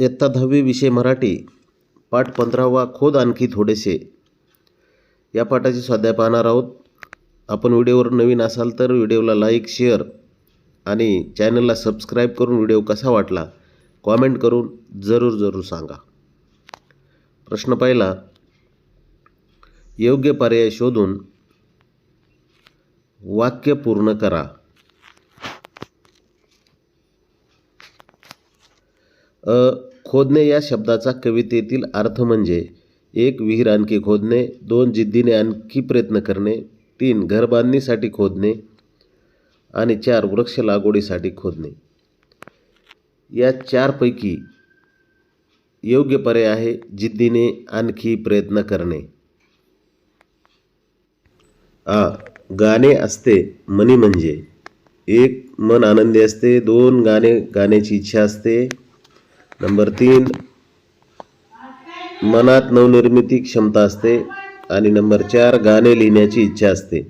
इयत्ता दहावी विषय मराठी पाठ पंधरावा खोद आणखी थोडेसे. या पाठाची स्वाध्याय पाहणार आहोत. आपण व्हिडिओवर नवीन असाल तर व्हिडिओला लाईक शेअर आणि चॅनलला सबस्क्राईब करून व्हिडिओ कसा वाटला कॉमेंट करून जरूर जरूर सांगा. प्रश्न पहिला. योग्य पर्याय शोधून वाक्य पूर्ण करा. खोदणे या शब्दाचा कवितेतील अर्थ म्हणजे एक विहीर आणखी खोदणे दोन जिद्दीने आणखी प्रयत्न करणे तीन घरबांधणीसाठी खोदणे आणि चार वृक्ष लागवडीसाठी खोदणे. या चारपैकी योग्य पर्याय आहे जिद्दीने आणखी प्रयत्न करणे. आ गाणे असते मनी म्हणजे. एक मन आनंदी असते दोन गाणे गाण्याची इच्छा असते. नंबर तीन मनात नवनिर्मिती क्षमता असते आणि नंबर चार गाणे लिहिण्याची इच्छा असते.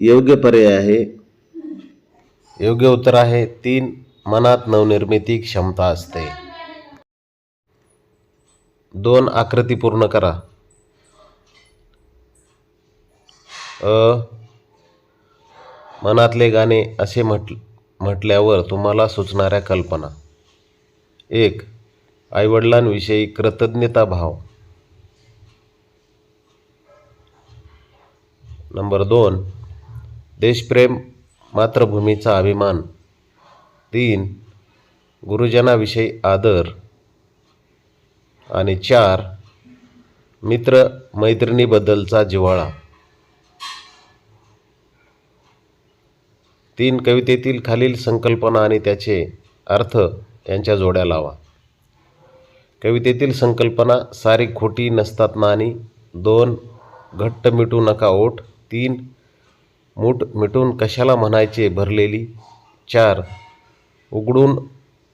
योग्य पर्याय आहे. योग्य उत्तर आहे तीन मनात नवनिर्मिती क्षमता असते. दोन आकृती पूर्ण करा. अ मनातले गाणे असे म्हटले म्हटल्यावर तुम्हाला सुचणाऱ्या कल्पना. एक आईवडिलांविषयी कृतज्ञता भाव. नंबर दोन देशप्रेम मातृभूमीचा अभिमान. तीन गुरुजनाविषयी आदर. आणि चार मित्र मैत्रिणीबद्दलचा जिव्हाळा. तीन कवितेतील खालील संकल्पना आणि त्याचे अर्थ यांच्या जोड्या लावा. कवितेतील संकल्पना सारी खोटी नसतात नाणी. दोन घट्ट मिटू नका ओठ. तीन मूठ मिटून कशाला म्हणायचे भरलेली. चार उघडून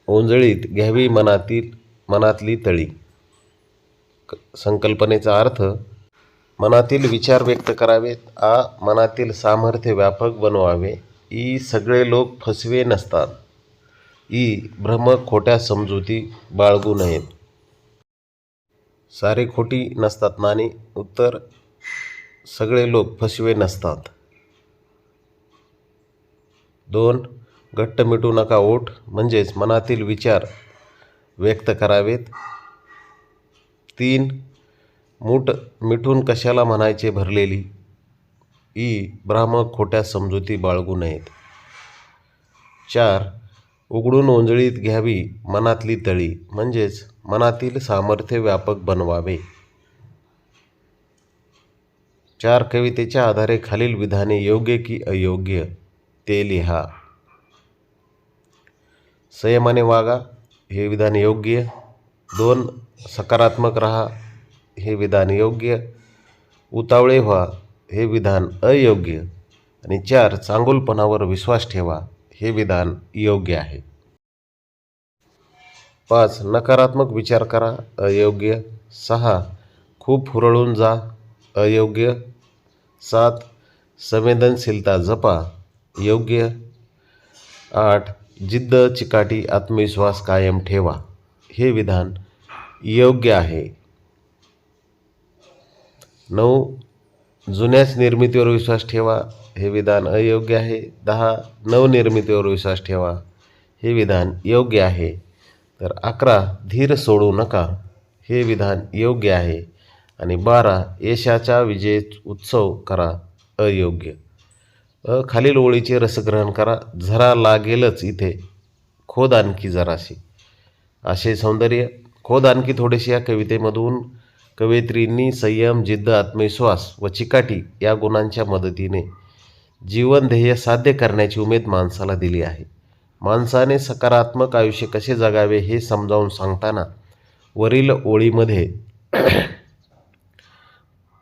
ओंजळीत घ्यावी मनातील मनातली तळी. क- संकल्पनेचा अर्थ मनातील विचार व्यक्त करावेत. आ मनातील सामर्थ्य व्यापक बनवावे. ई सगळे लोक फसवे नसतात. ई भ्रम खोट्या समजुती बाळगू नयेत. सारे खोटी नसतात नाणे उत्तर सगळे लोक फसवे नसतात. दोन घट्ट मिटू नका ओठ म्हणजेच मनातील विचार व्यक्त करावेत. तीन मूठ मिठून कशाला म्हणायचे भरलेली? ई भ्रामक खोट्या समजुती बाळगू नयेत. चार उघडून ओंजळीत घ्यावी मनातली तळी म्हणजेच मनातील सामर्थ्य व्यापक बनवावे. चार कवितेच्या आधारे खालील विधाने योग्य की अयोग्य ते लिहा. संयमाने वागा हे विधान योग्य. दोन सकारात्मक रहा हे विधान योग्य. उतावळे व्हा हे विधान अयोग्य आणि चार चांगुलपणावर विश्वास ठेवा हे विधान योग्य आहे. पाच नकारात्मक विचार करा अयोग्य. सहा खूप हुरळून जा अयोग्य. सात संवेदनशीलता जपा योग्य. आठ जिद्द चिकाटी आत्मविश्वास कायम ठेवा हे विधान योग्य आहे. नऊ जुन्याच निर्मितीवर विश्वास ठेवा. हे विधान अयोग्य आहे. दहा नवनिर्मितीवर विश्वास ठेवा. हे विधान योग्य आहे. तर अकरा धीर सोडू नका. हे विधान योग्य आहे. आणि बारा यशाचा विजय उत्सव करा. अयोग्य. अ खालील ओळीचे रसग्रहण करा. झरा लागेलच इथे. खोद आणखी जराशी. असे सौंदर्य. खोद आणखी थोडेसे या कवितेमधून कवयित्रींनी संयम जिद्द आत्मविश्वास व चिकाटी या गुणांच्या मदतीने जीवन ध्येय साध्य करण्याची उमेद माणसाला दिली आहे. माणसाने सकारात्मक आयुष्य कसे जगावे हे समजावून सांगताना वरील ओळीमध्ये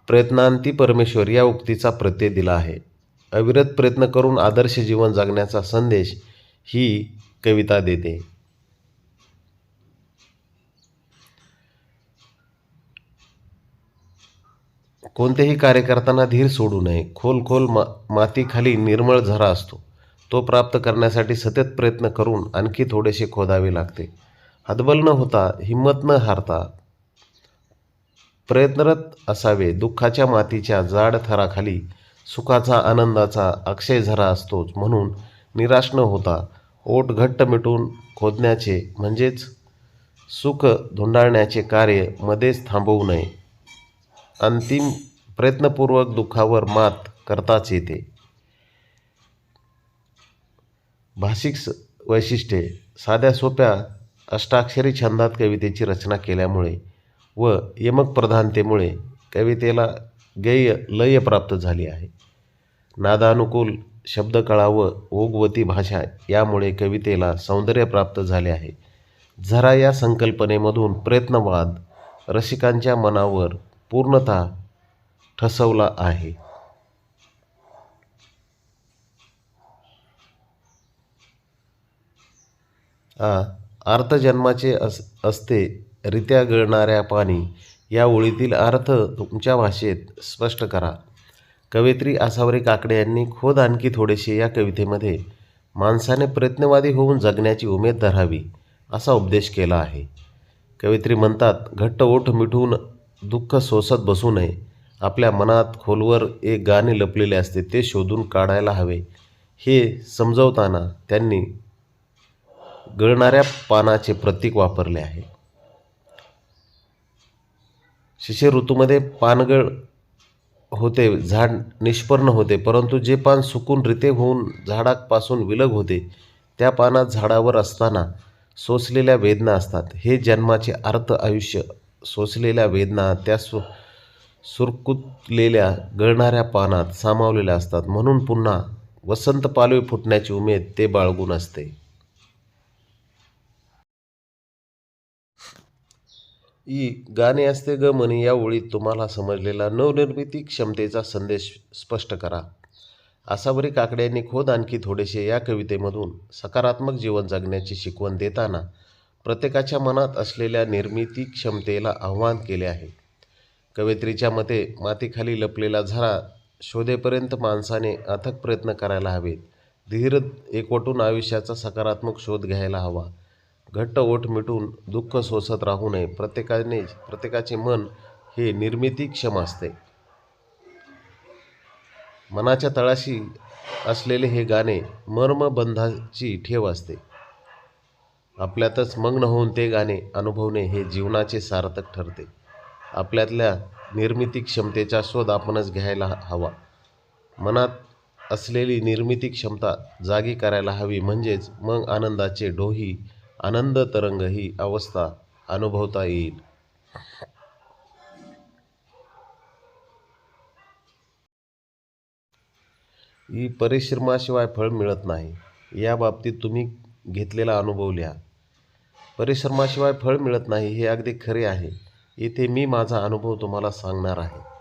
प्रयत्नांती परमेश्वर या उक्तीचा प्रत्यय दिला आहे. अविरत प्रयत्न करून आदर्श जीवन जगण्याचा संदेश ही कविता देते. कोणतेही कार्य करताना धीर सोडू नये. खोल खोल मा मातीखाली निर्मळ झरा असतो. तो प्राप्त करण्यासाठी सतत प्रयत्न करून आणखी थोडेसे खोदावे लागते. हतबल न होता हिंमत न हारता प्रयत्नरत असावे. दुःखाच्या मातीच्या जाड थराखाली सुखाचा आनंदाचा अक्षय झरा असतोच म्हणून निराश न होता ओठ घट्ट मिटून खोदण्याचे म्हणजेच सुख धुंडाळण्याचे कार्य मध्येच थांबवू नये. अंतिम प्रयत्नपूर्वक दुःखावर मात करताच येते. भाषिक स- वैशिष्ट्ये. साध्या सोप्या अष्टाक्षरी छंदात कवितेची रचना केल्यामुळे व यमक प्रधानतेमुळे कवितेला गेय लय प्राप्त झाली आहे. नादानुकूल शब्दकळा व ओगवती भाषा यामुळे कवितेला सौंदर्य प्राप्त झाले आहे. झरा या संकल्पनेमधून प्रयत्नवाद रसिकांच्या मनावर पूर्णतः ठसवला आहे. आ अर्थजन्माचे अस असते रित्या गळणाऱ्या पाणी या ओळीतील अर्थ तुमच्या भाषेत स्पष्ट करा. कवयित्री आसावरी काकडे यांनी खोद आणखी थोडेसे या कवितेमध्ये माणसाने प्रयत्नवादी होऊन जगण्याची उमेद धरावी असा उपदेश केला आहे. कवयित्री म्हणतात घट्ट ओठ मिठून दुःख सोसत बसू नये. आपल्या मनात खोलवर एक गाणे लपलेले असते ते शोधून काढायला हवे. हे समजवताना त्यांनी गळणाऱ्या पानाचे प्रतीक वापरले आहे. शिशिर ऋतूमध्ये पानगळ होते झाड निष्पन्न होते परंतु जे पान सुकून रिते होऊन झाडापासून विलग होते त्या पानात झाडावर असताना सोसलेल्या वेदना असतात. हे जन्माचे अर्थ आयुष्य सोसलेल्या वेदना त्या सु सुरकुतलेल्या गळणाऱ्या पानात सामावलेल्या असतात. म्हणून पुन्हा वसंत पालवी फुटण्याची उमेद ते बाळगून असते. ई गाणे असते ग मनी या ओळीत तुम्हाला समजलेला नवनिर्मिती क्षमतेचा संदेश स्पष्ट करा. आसावरी काकड्यांनी खोद आणखी थोडेसे या कवितेमधून सकारात्मक जीवन जगण्याची शिकवण देताना प्रत्येकाच्या मनात असलेल्या निर्मिती क्षमतेला आव्हान केले आहे. कवयित्रीच्या मते मातीखाली लपलेला झरा शोधेपर्यंत माणसाने अथक प्रयत्न करायला हवेत. धीर एकवटून आयुष्याचा सकारात्मक शोध घ्यायला हवा. घट्ट ओठ मिटून दुःख सोसत राहू नये. प्रत्येकाने प्रत्येकाचे मन हे निर्मितीक्षम असते. मनाच्या तळाशी असलेले हे गाणे मर्मबंधाची ठेव असते. आपल्यातच मग्न होऊन ते गाणे अनुभवणे हे जीवनाचे सार्थक ठरते. आपल्यातल्या निर्मिती क्षमतेचा शोध आपणच घ्यायला हवा. मनात असलेली निर्मिती क्षमता जागी करायला हवी म्हणजेच मग आनंदाचे डोही आनंद तरंग ही अवस्था अनुभवता येईल. ही परिश्रमाशिवाय फळ मिळत नाही. या बाबतीत तुम्ही घेतलेला अनुभव लिहा. परिश्रमाशिवाय फळ मिळत नाही हे अगदी खरे आहे. इथे मी माझा अनुभव तुम्हाला सांगणार आहे.